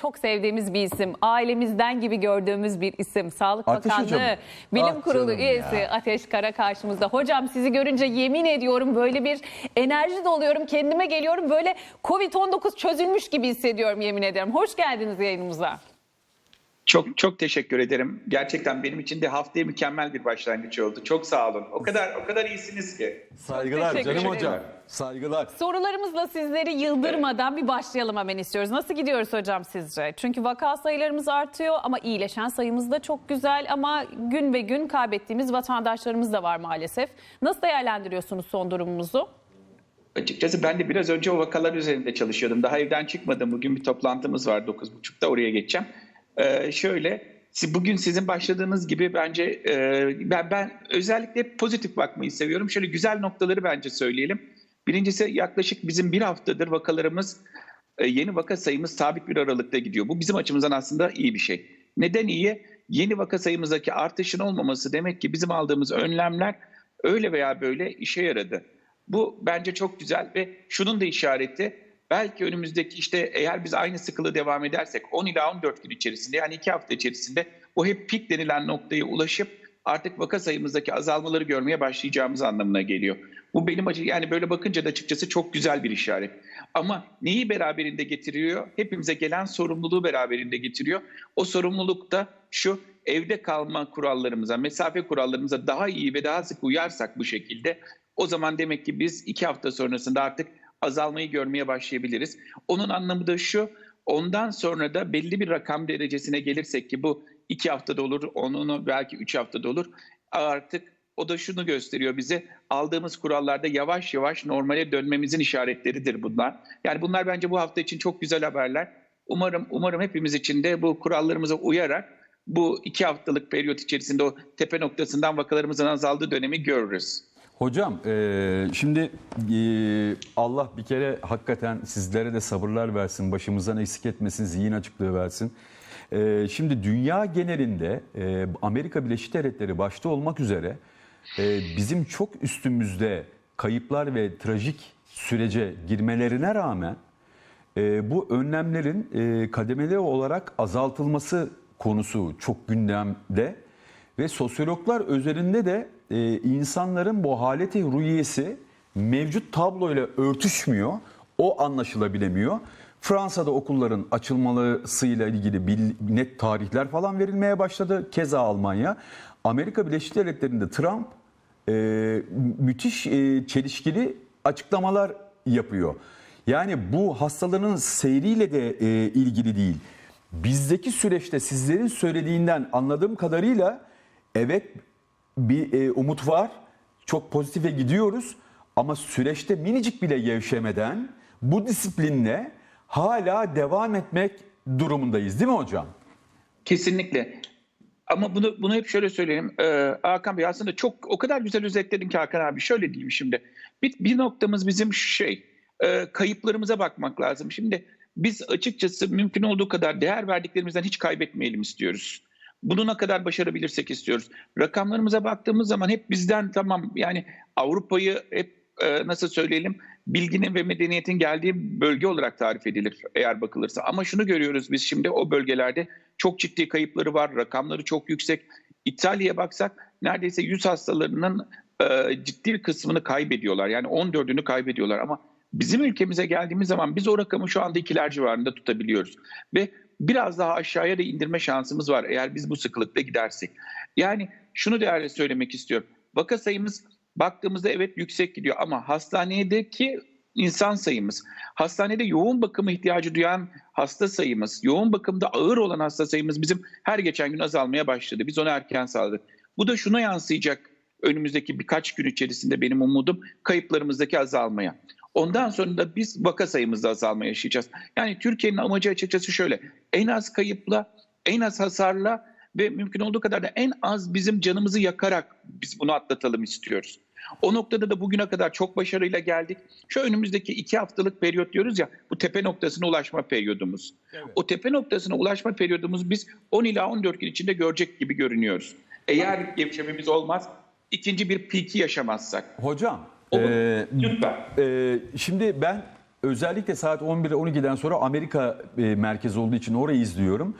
çok sevdiğimiz bir isim. Ailemizden gibi gördüğümüz bir isim. Sağlık Ateş Bakanlığı Hocam. Bilim Ah Kurulu canım üyesi ya. Ateş Kara karşımızda. Hocam sizi görünce yemin ediyorum böyle bir enerji doluyorum. Kendime geliyorum. Böyle Covid-19 çözülmüş gibi hissediyorum yemin ederim. Hoş geldiniz yayınımıza. Çok çok teşekkür ederim. Gerçekten benim için de haftaya mükemmel bir başlangıç oldu. Çok sağ olun. O kadar o kadar iyisiniz ki. Saygılar teşekkür canım ederim. hocam. Saygılar. Sorularımızla sizleri yıldırmadan bir başlayalım hemen istiyoruz. Nasıl gidiyoruz hocam sizce? Çünkü vaka sayılarımız artıyor ama iyileşen sayımız da çok güzel ama gün ve gün kaybettiğimiz vatandaşlarımız da var maalesef. Nasıl değerlendiriyorsunuz son durumumuzu? Açıkçası ben de biraz önce o vakalar üzerinde çalışıyordum. Daha evden çıkmadım. Bugün bir toplantımız var 9.30'da oraya geçeceğim. Ee, şöyle bugün sizin başladığınız gibi bence e, ben, ben özellikle pozitif bakmayı seviyorum. Şöyle güzel noktaları bence söyleyelim. Birincisi yaklaşık bizim bir haftadır vakalarımız e, yeni vaka sayımız sabit bir aralıkta gidiyor. Bu bizim açımızdan aslında iyi bir şey. Neden iyi? Yeni vaka sayımızdaki artışın olmaması demek ki bizim aldığımız önlemler öyle veya böyle işe yaradı. Bu bence çok güzel ve şunun da işareti belki önümüzdeki işte eğer biz aynı sıkılığı devam edersek 10 ila 14 gün içerisinde yani 2 hafta içerisinde o hep pik denilen noktaya ulaşıp artık vaka sayımızdaki azalmaları görmeye başlayacağımız anlamına geliyor. Bu benim açı yani böyle bakınca da açıkçası çok güzel bir işaret. Ama neyi beraberinde getiriyor? Hepimize gelen sorumluluğu beraberinde getiriyor. O sorumluluk da şu evde kalma kurallarımıza, mesafe kurallarımıza daha iyi ve daha sık uyarsak bu şekilde o zaman demek ki biz iki hafta sonrasında artık azalmayı görmeye başlayabiliriz. Onun anlamı da şu, ondan sonra da belli bir rakam derecesine gelirsek ki bu iki haftada olur, onu belki üç haftada olur. Artık o da şunu gösteriyor bize, aldığımız kurallarda yavaş yavaş normale dönmemizin işaretleridir bunlar. Yani bunlar bence bu hafta için çok güzel haberler. Umarım umarım hepimiz için de bu kurallarımıza uyarak bu iki haftalık periyot içerisinde o tepe noktasından vakalarımızın azaldığı dönemi görürüz. Hocam e, şimdi e, Allah bir kere hakikaten sizlere de sabırlar versin, başımızdan eksik etmesin, zihin açıklığı versin. E, şimdi dünya genelinde e, Amerika Birleşik Devletleri başta olmak üzere e, bizim çok üstümüzde kayıplar ve trajik sürece girmelerine rağmen e, bu önlemlerin e, kademeli olarak azaltılması konusu çok gündemde ve sosyologlar üzerinde de e, insanların bu haleti ruhiyesi mevcut tabloyla örtüşmüyor. O anlaşılabilemiyor. Fransa'da okulların açılmasıyla ilgili bil- net tarihler falan verilmeye başladı. Keza Almanya. Amerika Birleşik Devletleri'nde Trump e, müthiş e, çelişkili açıklamalar yapıyor. Yani bu hastalığın seyriyle de e, ilgili değil. Bizdeki süreçte sizlerin söylediğinden anladığım kadarıyla evet bir e, umut var. Çok pozitife gidiyoruz ama süreçte minicik bile gevşemeden bu disiplinle hala devam etmek durumundayız değil mi hocam? Kesinlikle. Ama bunu bunu hep şöyle söyleyeyim. Ee, Hakan Bey aslında çok o kadar güzel özetledin ki Hakan abi. Şöyle diyeyim şimdi. Bir, bir noktamız bizim şey e, kayıplarımıza bakmak lazım. Şimdi biz açıkçası mümkün olduğu kadar değer verdiklerimizden hiç kaybetmeyelim istiyoruz. Bunu ne kadar başarabilirsek istiyoruz. Rakamlarımıza baktığımız zaman hep bizden tamam yani Avrupa'yı hep e, nasıl söyleyelim bilginin ve medeniyetin geldiği bölge olarak tarif edilir eğer bakılırsa. Ama şunu görüyoruz biz şimdi o bölgelerde çok ciddi kayıpları var, rakamları çok yüksek. İtalya'ya baksak neredeyse 100 hastalarının e, ciddi kısmını kaybediyorlar. Yani 14'ünü kaybediyorlar ama bizim ülkemize geldiğimiz zaman biz o rakamı şu anda ikiler civarında tutabiliyoruz. Ve biraz daha aşağıya da indirme şansımız var eğer biz bu sıklıkta gidersek. Yani şunu değerli söylemek istiyorum. Vaka sayımız baktığımızda evet yüksek gidiyor ama hastanedeki insan sayımız, hastanede yoğun bakıma ihtiyacı duyan hasta sayımız, yoğun bakımda ağır olan hasta sayımız bizim her geçen gün azalmaya başladı. Biz onu erken sağladık. Bu da şuna yansıyacak önümüzdeki birkaç gün içerisinde benim umudum kayıplarımızdaki azalmaya. Ondan sonra da biz vaka sayımızda azalma yaşayacağız. Yani Türkiye'nin amacı açıkçası şöyle. En az kayıpla, en az hasarla ve mümkün olduğu kadar da en az bizim canımızı yakarak biz bunu atlatalım istiyoruz. O noktada da bugüne kadar çok başarıyla geldik. Şu önümüzdeki iki haftalık periyot diyoruz ya bu tepe noktasına ulaşma periyodumuz. O tepe noktasına ulaşma periyodumuz biz 10 ila 14 gün içinde görecek gibi görünüyoruz. Eğer gevşememiz olmaz, ikinci bir piki yaşamazsak. Hocam Olur. e, Lütfen. e, şimdi ben özellikle saat 11-12'den sonra Amerika e, merkezi olduğu için orayı izliyorum.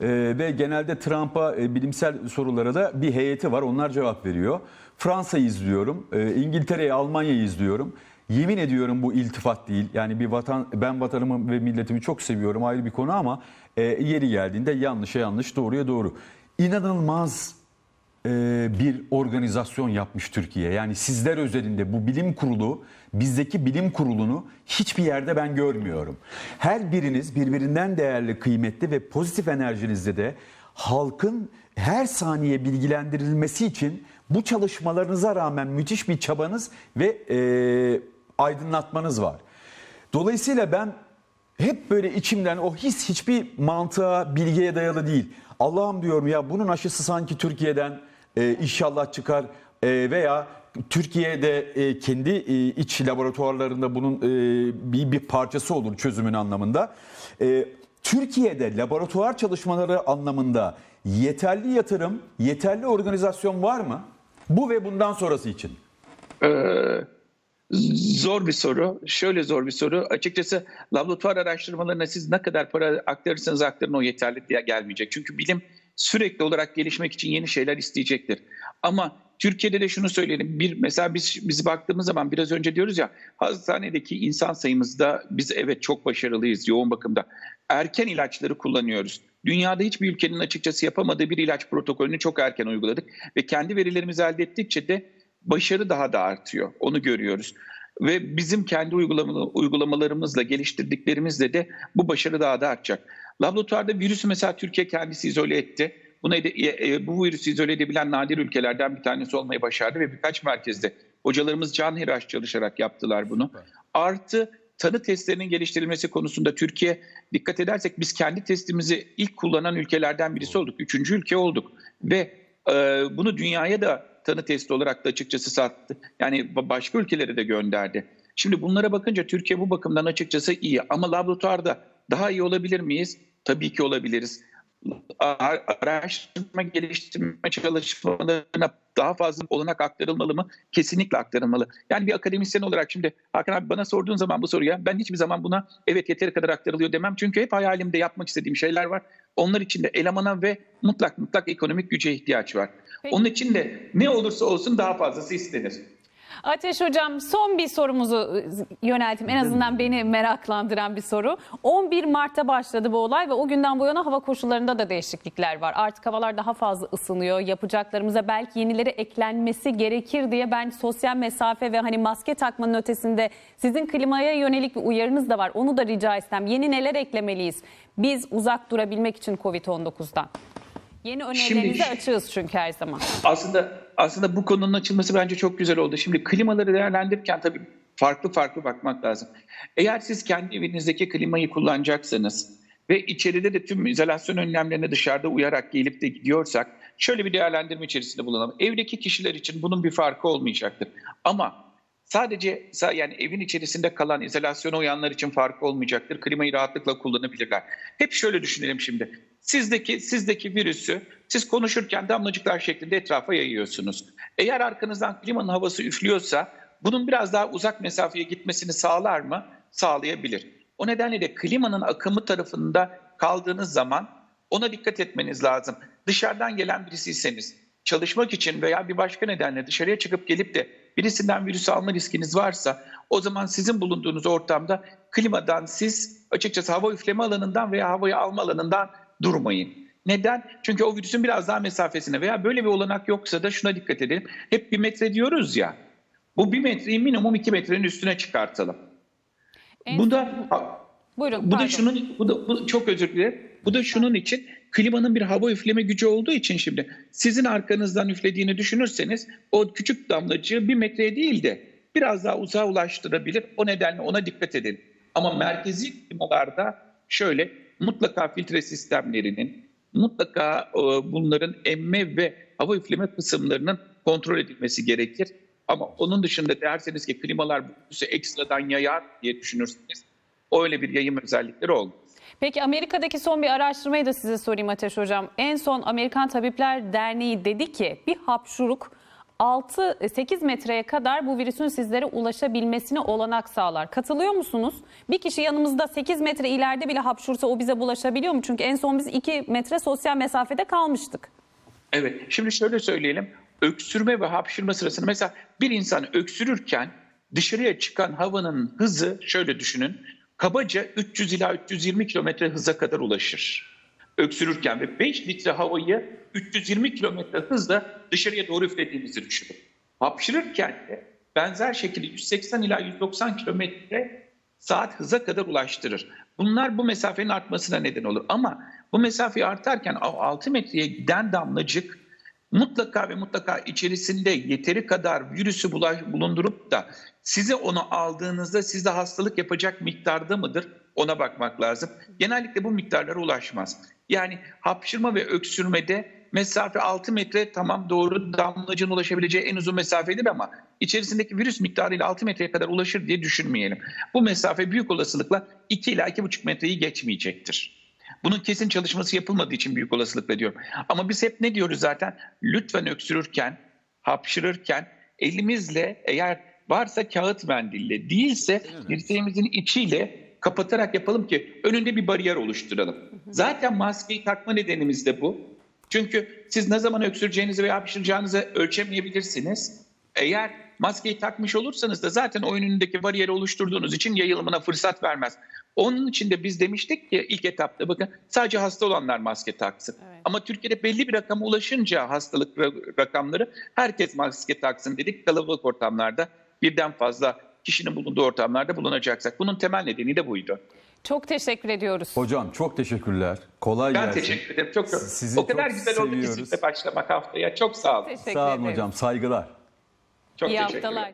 E, ve genelde Trump'a e, bilimsel sorulara da bir heyeti var. Onlar cevap veriyor. Fransa'yı izliyorum. E, İngiltere'yi, Almanya'yı izliyorum. Yemin ediyorum bu iltifat değil. Yani bir vatan ben vatanımı ve milletimi çok seviyorum ayrı bir konu ama e, yeri geldiğinde yanlışa yanlış, doğruya doğru. İnanılmaz bir organizasyon yapmış Türkiye. Yani sizler özelinde bu bilim kurulu, bizdeki bilim kurulunu hiçbir yerde ben görmüyorum. Her biriniz birbirinden değerli, kıymetli ve pozitif enerjinizde de halkın her saniye bilgilendirilmesi için bu çalışmalarınıza rağmen müthiş bir çabanız ve e, aydınlatmanız var. Dolayısıyla ben hep böyle içimden o his hiçbir mantığa, bilgiye dayalı değil. Allah'ım diyorum ya bunun aşısı sanki Türkiye'den e, inşallah çıkar e, veya Türkiye'de e, kendi e, iç laboratuvarlarında bunun e, bir, bir parçası olur çözümün anlamında. E, Türkiye'de laboratuvar çalışmaları anlamında yeterli yatırım, yeterli organizasyon var mı? Bu ve bundan sonrası için. Zor bir soru. Şöyle zor bir soru. Açıkçası laboratuvar araştırmalarına siz ne kadar para aktarırsanız aktarın o yeterli diye gelmeyecek. Çünkü bilim sürekli olarak gelişmek için yeni şeyler isteyecektir. Ama Türkiye'de de şunu söyleyelim. Bir mesela biz biz baktığımız zaman biraz önce diyoruz ya hastanedeki insan sayımızda biz evet çok başarılıyız yoğun bakımda. Erken ilaçları kullanıyoruz. Dünyada hiçbir ülkenin açıkçası yapamadığı bir ilaç protokolünü çok erken uyguladık ve kendi verilerimizi elde ettikçe de başarı daha da artıyor. Onu görüyoruz. Ve bizim kendi uygulama, uygulamalarımızla, geliştirdiklerimizle de bu başarı daha da artacak. Laboratuvarda virüsü mesela Türkiye kendisi izole etti. Bunu ede- e, bu virüsü izole edebilen nadir ülkelerden bir tanesi olmayı başardı ve birkaç merkezde hocalarımız canhıraş çalışarak yaptılar bunu. Artı tanı testlerinin geliştirilmesi konusunda Türkiye dikkat edersek biz kendi testimizi ilk kullanan ülkelerden birisi olduk. Üçüncü ülke olduk ve e, bunu dünyaya da tanı testi olarak da açıkçası sattı. Yani ba- başka ülkelere de gönderdi. Şimdi bunlara bakınca Türkiye bu bakımdan açıkçası iyi ama laboratuvarda daha iyi olabilir miyiz? Tabii ki olabiliriz. Araştırma geliştirme çalışmalarına daha fazla olanak aktarılmalı mı? Kesinlikle aktarılmalı. Yani bir akademisyen olarak şimdi Hakan abi bana sorduğun zaman bu soruya ben hiçbir zaman buna evet yeteri kadar aktarılıyor demem. Çünkü hep hayalimde yapmak istediğim şeyler var. Onlar için de elemana ve mutlak mutlak ekonomik güce ihtiyaç var. Peki. Onun için de ne olursa olsun daha fazlası istenir. Ateş Hocam son bir sorumuzu yönelteyim. En azından beni meraklandıran bir soru. 11 Mart'ta başladı bu olay ve o günden bu yana hava koşullarında da değişiklikler var. Artık havalar daha fazla ısınıyor. Yapacaklarımıza belki yenileri eklenmesi gerekir diye ben sosyal mesafe ve hani maske takmanın ötesinde sizin klimaya yönelik bir uyarınız da var. Onu da rica etsem. Yeni neler eklemeliyiz? Biz uzak durabilmek için Covid-19'dan. Yeni önerilerinize Şimdi- açığız çünkü her zaman. Aslında aslında bu konunun açılması bence çok güzel oldu. Şimdi klimaları değerlendirirken tabii farklı farklı bakmak lazım. Eğer siz kendi evinizdeki klimayı kullanacaksanız ve içeride de tüm izolasyon önlemlerine dışarıda uyarak gelip de gidiyorsak şöyle bir değerlendirme içerisinde bulunalım. Evdeki kişiler için bunun bir farkı olmayacaktır. Ama sadece sa- yani evin içerisinde kalan izolasyona uyanlar için farkı olmayacaktır. Klimayı rahatlıkla kullanabilirler. Hep şöyle düşünelim şimdi. Sizdeki sizdeki virüsü siz konuşurken damlacıklar şeklinde etrafa yayıyorsunuz. Eğer arkanızdan klimanın havası üflüyorsa bunun biraz daha uzak mesafeye gitmesini sağlar mı? Sağlayabilir. O nedenle de klimanın akımı tarafında kaldığınız zaman ona dikkat etmeniz lazım. Dışarıdan gelen birisiyseniz çalışmak için veya bir başka nedenle dışarıya çıkıp gelip de birisinden virüs alma riskiniz varsa o zaman sizin bulunduğunuz ortamda klimadan siz açıkçası hava üfleme alanından veya havayı alma alanından durmayın. Neden? Çünkü o virüsün biraz daha mesafesine veya böyle bir olanak yoksa da şuna dikkat edelim. Hep bir metre diyoruz ya. Bu bir metreyi minimum iki metrenin üstüne çıkartalım. En Bu son- da Buyurun. bu da pardon. şunun bu da bu, çok özür dilerim. Bu da şunun için klimanın bir hava üfleme gücü olduğu için şimdi sizin arkanızdan üflediğini düşünürseniz o küçük damlacığı bir metreye değil de biraz daha uzağa ulaştırabilir. O nedenle ona dikkat edin. Ama merkezi klimalarda şöyle mutlaka filtre sistemlerinin mutlaka e, bunların emme ve hava üfleme kısımlarının kontrol edilmesi gerekir. Ama onun dışında derseniz ki klimalar bu ekstradan yayar diye düşünürseniz öyle bir yayım özellikleri olmaz. Peki Amerika'daki son bir araştırmayı da size sorayım Ateş Hocam. En son Amerikan Tabipler Derneği dedi ki bir hapşuruk 6-8 metreye kadar bu virüsün sizlere ulaşabilmesine olanak sağlar. Katılıyor musunuz? Bir kişi yanımızda 8 metre ileride bile hapşursa o bize bulaşabiliyor mu? Çünkü en son biz 2 metre sosyal mesafede kalmıştık. Evet. Şimdi şöyle söyleyelim. Öksürme ve hapşırma sırasında mesela bir insan öksürürken dışarıya çıkan havanın hızı şöyle düşünün. Kabaca 300 ila 320 kilometre hıza kadar ulaşır. Öksürürken ve 5 litre havayı 320 kilometre hızla dışarıya doğru üflediğimizi düşünün. Hapşırırken de benzer şekilde 180 ila 190 kilometre saat hıza kadar ulaştırır. Bunlar bu mesafenin artmasına neden olur. Ama bu mesafeyi artarken 6 metreye giden damlacık mutlaka ve mutlaka içerisinde yeteri kadar virüsü bulundurup da size onu aldığınızda sizde hastalık yapacak miktarda mıdır? Ona bakmak lazım. Genellikle bu miktarlara ulaşmaz. Yani hapşırma ve öksürmede mesafe 6 metre tamam doğru damlacığın ulaşabileceği en uzun mesafedir ama içerisindeki virüs miktarıyla 6 metreye kadar ulaşır diye düşünmeyelim. Bu mesafe büyük olasılıkla 2 ila 2,5 metreyi geçmeyecektir. Bunun kesin çalışması yapılmadığı için büyük olasılıkla diyorum. Ama biz hep ne diyoruz zaten? Lütfen öksürürken, hapşırırken elimizle eğer varsa kağıt mendille değilse dirseğimizin içiyle kapatarak yapalım ki önünde bir bariyer oluşturalım. Zaten maskeyi takma nedenimiz de bu. Çünkü siz ne zaman öksüreceğinizi veya hapşıracağınızı ölçemeyebilirsiniz. Eğer maskeyi takmış olursanız da zaten o önündeki bariyeri oluşturduğunuz için yayılımına fırsat vermez. Onun için de biz demiştik ki ilk etapta bakın sadece hasta olanlar maske taksın. Evet. Ama Türkiye'de belli bir rakama ulaşınca hastalık ra- rakamları herkes maske taksın dedik. Kalabalık ortamlarda birden fazla kişinin bulunduğu ortamlarda bulunacaksak. Bunun temel nedeni de buydu. Çok teşekkür ediyoruz. Hocam çok teşekkürler. Kolay Ben gelsin. teşekkür ederim. Çok. Sizi o kadar çok güzel oldu ki seviyoruz. sizinle başlamak haftaya. Çok sağ olun. Teşekkür Sağ olun ederiz. hocam. Saygılar. Çok İyi teşekkür ederim. haftalar.